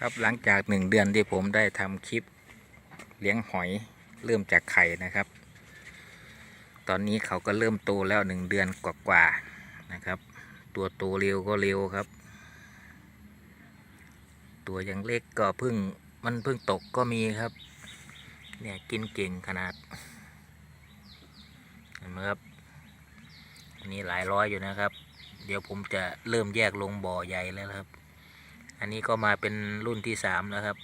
ครับหลังจากหนึ่งเดือนที่ผมได้ทำคลิปเลี้ยงหอยเริ่มจากไข่นะครับ ตอนนี้เขาก็เริ่มโตแล้วหนึ่งเดือนกว่าๆนะครับ ตัวโตเร็วก็เร็วครับ ตัวยังเล็กก็เพิ่งมันเพิ่งตกก็มีครับ เนี่ยกินเก่งขนาดเห็นไหมครับอันนี้หลายร้อยอยู่นะครับ เดี๋ยวผมจะเริ่มแยกลงบ่อใหญ่แล้วครับ อันนี้ก็มาเป็นรุ่นที่สามแล้วครับ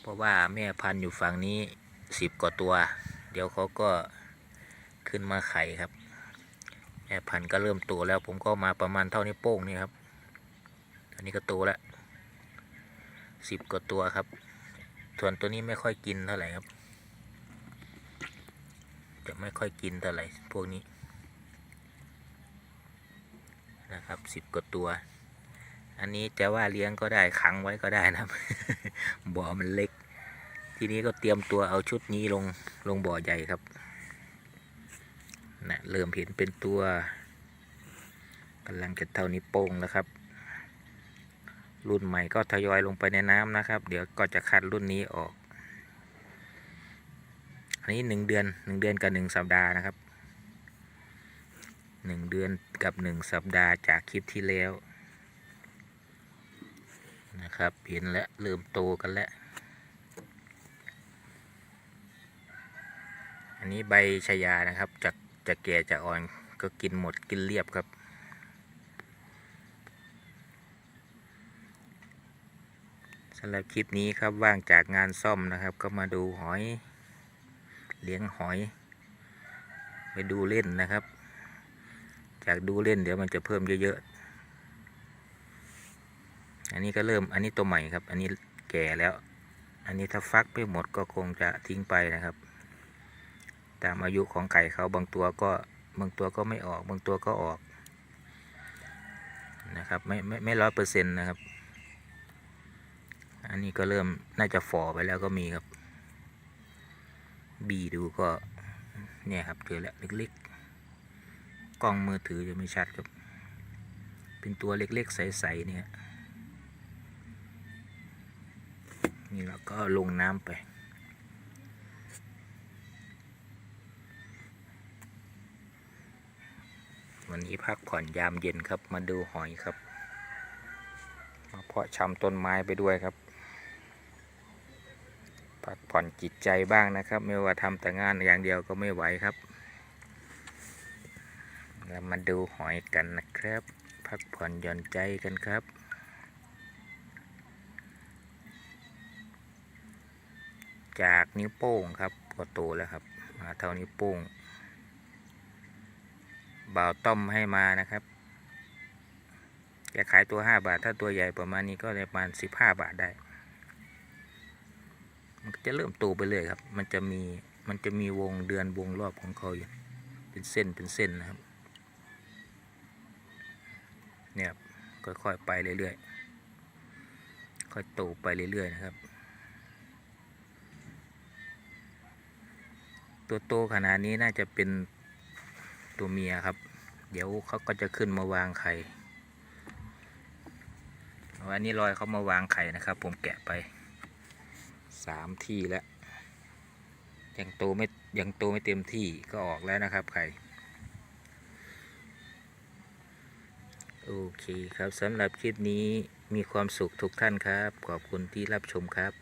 เพราะว่าแม่พันธุ์อยู่ฝั่งนี้สิบกว่าตัว เดี๋ยวเขาก็ขึ้นมาไข่ครับ แม่พันธุ์ก็เริ่มโตแล้ว ผมก็มาประมาณเท่านี้โป้งนี่ครับ อันนี้ก็โตแล้วสิบกว่าตัวครับ ส่วนตัวนี้ไม่ค่อยกินเท่าไหร่ครับ จะไม่ค่อยกินเท่าไหร่พวกนี้นะครับสิบกว่าตัว อันนี้จะว่าเลี้ยงก็ได้ขังไว้ก็ได้นะครับบ่อมันเล็ก ทีนี้ก็เตรียมตัวเอาชุดนี้ลงลงบ่อใหญ่ครับนะเริ่มเห็นเป็นตัวกำลังจะเท่านี้โป้งแล้วครับ รุ่นใหม่ก็ทยอยลงไปในน้ำนะครับ เดี๋ยวก็จะคัดรุ่นนี้ออก อันนี้หนึ่งเดือนหนึ่งเดือนกับหนึ่งสัปดาห์นะครับหนึ่งเดือนกับหนึ่งสัปดาห์จากคลิปที่แล้ว นะครับ เห็นแล้วเริ่มโตกันแล้ว อันนี้ใบชายานะครับจากจะแก่จะอ่อนก็กินหมดกินเรียบครับ สำหรับคลิปนี้ครับว่างจากงานซ่อมนะครับ ก็มาดูหอย เลี้ยงหอย ไปดูเล่นนะครับ จากดูเล่นเดี๋ยวมันจะเพิ่มเยอะๆ อันนี้ก็เริ่มอันนี้ตัวใหม่ครับ อันนี้แก่แล้ว อันนี้ถ้าฟักไปหมดก็คงจะทิ้งไปนะครับ ตามอายุของไก่เขาบางตัวก็บางตัวก็ไม่ออก บางตัวก็ออกนะครับ ไม่ไม่ไม่ร้อยเปอร์เซ็นต์นะครับ อันนี้ก็เริ่มน่าจะฝ่อไปแล้วก็มีครับ บีดูก็เนี่ยครับเจอแล้วเล็กๆ กล้องมือถือจะไม่ชัดครับ เป็นตัวเล็กๆ ใส ๆ เนี่ย นี่เราก็ลงน้ำไป วันนี้พักผ่อนยามเย็นครับมาดูหอยครับ มาเพาะชำต้นไม้ไปด้วยครับ พักผ่อนจิตใจบ้างนะครับ ไม่ว่าทำแต่งานอย่างเดียวก็ไม่ไหวครับ เรามาดูหอยกันนะครับ พักผ่อนหย่อนใจกันครับ จากนิ้วโป้งครับก็โตแล้วครับ มาเท่านิ้วโป้งบ่าวต้อมให้มานะครับจะขายตัว 5 บาท ถ้าตัวใหญ่ประมาณนี้ก็ประมาณ 15 บาทได้ มันจะเริ่มโตไปเลยครับ มันจะมี มันจะมีวงเดือนวงรอบของเขาอยู่ เป็นเส้น เป็นเส้นนะครับ เนี่ยครับค่อยๆไปเรื่อยๆ ค่อยโตไปเรื่อยๆนะครับ ตัวโตขนาดนี้น่าจะเป็นตัวเมียครับ เดี๋ยวเขาก็จะขึ้นมาวางไข่วันนี้รอยเขามาวางไข่นะครับ ผมแกะไปสามที่แล้วยังโตไม่ยังโตไม่เต็มที่ก็ออกแล้วนะครับไข่โอเคครับสำหรับคลิปนี้มีความสุขทุกท่านครับ ขอบคุณที่รับชมครับ